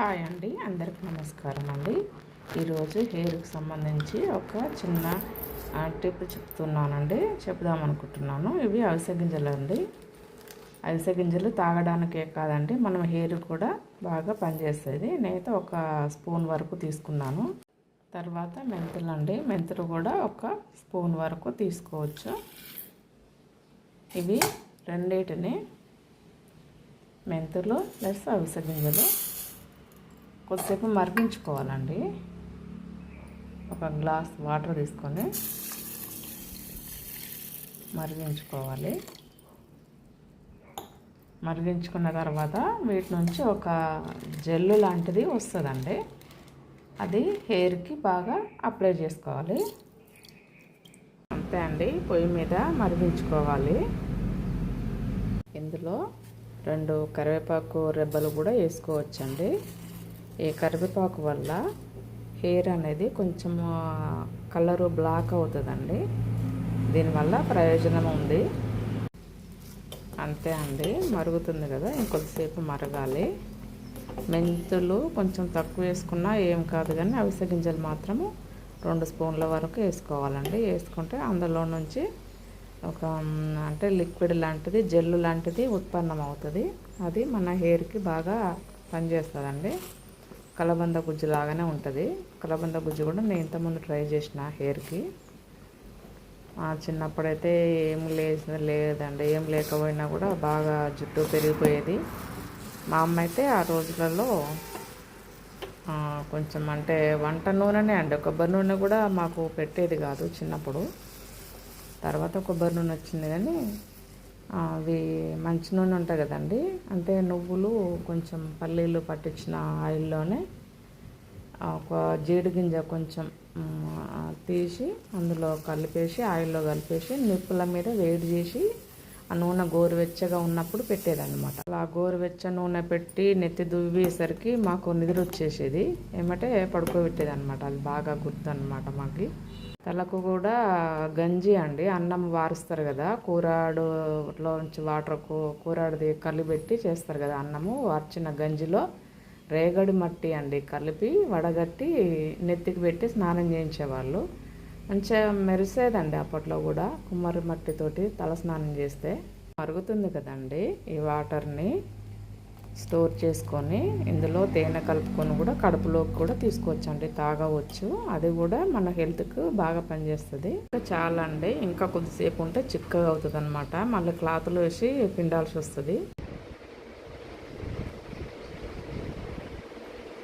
Hi అండి అందరికీ నమస్కారం అండి. ఈరోజు హెయిర్కి సంబంధించి ఒక చిన్న టిప్ చెప్తున్నానండి. చెప్దాం అనుకుంటున్నాను. ఇవి అవిసె గింజలు అండి. అవిసె గింజలు తాగడానికే కాదండి మనం హెయిర్ కూడా బాగా పనిచేస్తుంది నేనైతే ఒక స్పూన్ వరకు తీసుకున్నాను. తర్వాత మెంతులు అండి. మెంతులు కూడా ఒక స్పూన్ వరకు తీసుకోవచ్చు. ఇవి రెండింటిని మెంతులు ప్లస్ అవిసె గింజలు కొద్దిసేపు మరిగించుకోవాలండి. ఒక గ్లాస్ వాటర్ తీసుకొని మరిగించుకోవాలి. మరిగించుకున్న తర్వాత వీటి నుంచి ఒక జెల్లు లాంటిది వస్తుందండి. అది హెయిర్కి బాగా అప్లై చేసుకోవాలి. అంతే అండి పొయ్యి మీద మరిగించుకోవాలి. ఇందులో రెండు కరివేపాకు రెబ్బలు కూడా వేసుకోవచ్చండి. ఈ కరివేపాకు వల్ల హెయిర్ అనేది కొంచెం కలరు బ్లాక్ అవుతుందండి. దీనివల్ల ప్రయోజనం ఉంది. అంతే అండి. మరుగుతుంది కదా ఇంకొద్దిసేపు మరగాలి. మెంతులు కొంచెం తక్కువ వేసుకున్నా ఏం కాదు కానీ అవిసె గింజలు మాత్రము రెండు స్పూన్ల వరకు వేసుకోవాలండి. వేసుకుంటే అందులో నుంచి ఒక అంటే లిక్విడ్ లాంటిది జెల్లు లాంటిది ఉత్పన్నం అవుతుంది అది మన హెయిర్కి బాగా పనిచేస్తుందండి. కలబంద గుజ్జు లాగానే ఉంటుంది. కలబంద గుజ్జు కూడా నేను ఇంతకుముందు ట్రై చేసిన హెయిర్కి. చిన్నప్పుడైతే ఏం లేదు లేదండి ఏం లేకపోయినా కూడా బాగా జుట్టు పెరిగిపోయేది. మా అమ్మ అయితే ఆ రోజులలో కొంచెం అంటే వంట నూనెనే అండి. కొబ్బరి నూనె కూడా మాకు పెట్టేది కాదు చిన్నప్పుడు. తర్వాత కొబ్బరి నూనె వచ్చింది కానీ అవి మంచి నూనె ఉంటాయి కదండి. అంటే నువ్వులు కొంచెం పల్లీలు పట్టించిన ఆయిల్లోనే ఒక జీడి గింజ కొంచెం తీసి అందులో కలిపేసి ఆయిల్లో కలిపేసి నిప్పుల మీద వేడి చేసి ఆ నూనె గోరువెచ్చగా ఉన్నప్పుడు పెట్టేదన్నమాట. అలా గోరువెచ్చ నూనె పెట్టి నెత్తి దువ్వేసరికి మాకు నిద్ర వచ్చేసేది ఏమంటే పడుకోబెట్టేది అనమాట అది బాగా గుర్తు అనమాట మాకు. తలకు కూడా గంజి అండి. అన్నం వారుస్తారు కదా కూరాడులోంచి వాటర్ కూరాడుది కలిపెట్టి చేస్తారు కదా అన్నము. వార్చిన గంజిలో రేగడి మట్టి అండి కలిపి వడగట్టి నెత్తికి పెట్టి స్నానం చేయించేవాళ్ళు మంచిగా మెరిసేదండి అప్పట్లో కూడా కుమ్మరి మట్టితోటి తల స్నానం చేస్తే. మరుగుతుంది కదండి ఈ వాటర్ని. స్టోర్ చేసుకొని ఇందులో తేనె కలుపుకొని కూడా కడుపులోకి కూడా తీసుకోవచ్చండి తాగవచ్చు. అది కూడా మన హెల్త్కు బాగా పనిచేస్తుంది. చాలా అండి. ఇంకా కొద్దిసేపు ఉంటే చిక్కగా అవుతుంది అనమాట మళ్ళీ క్లాత్లో వేసి పిండాల్సి వస్తుంది.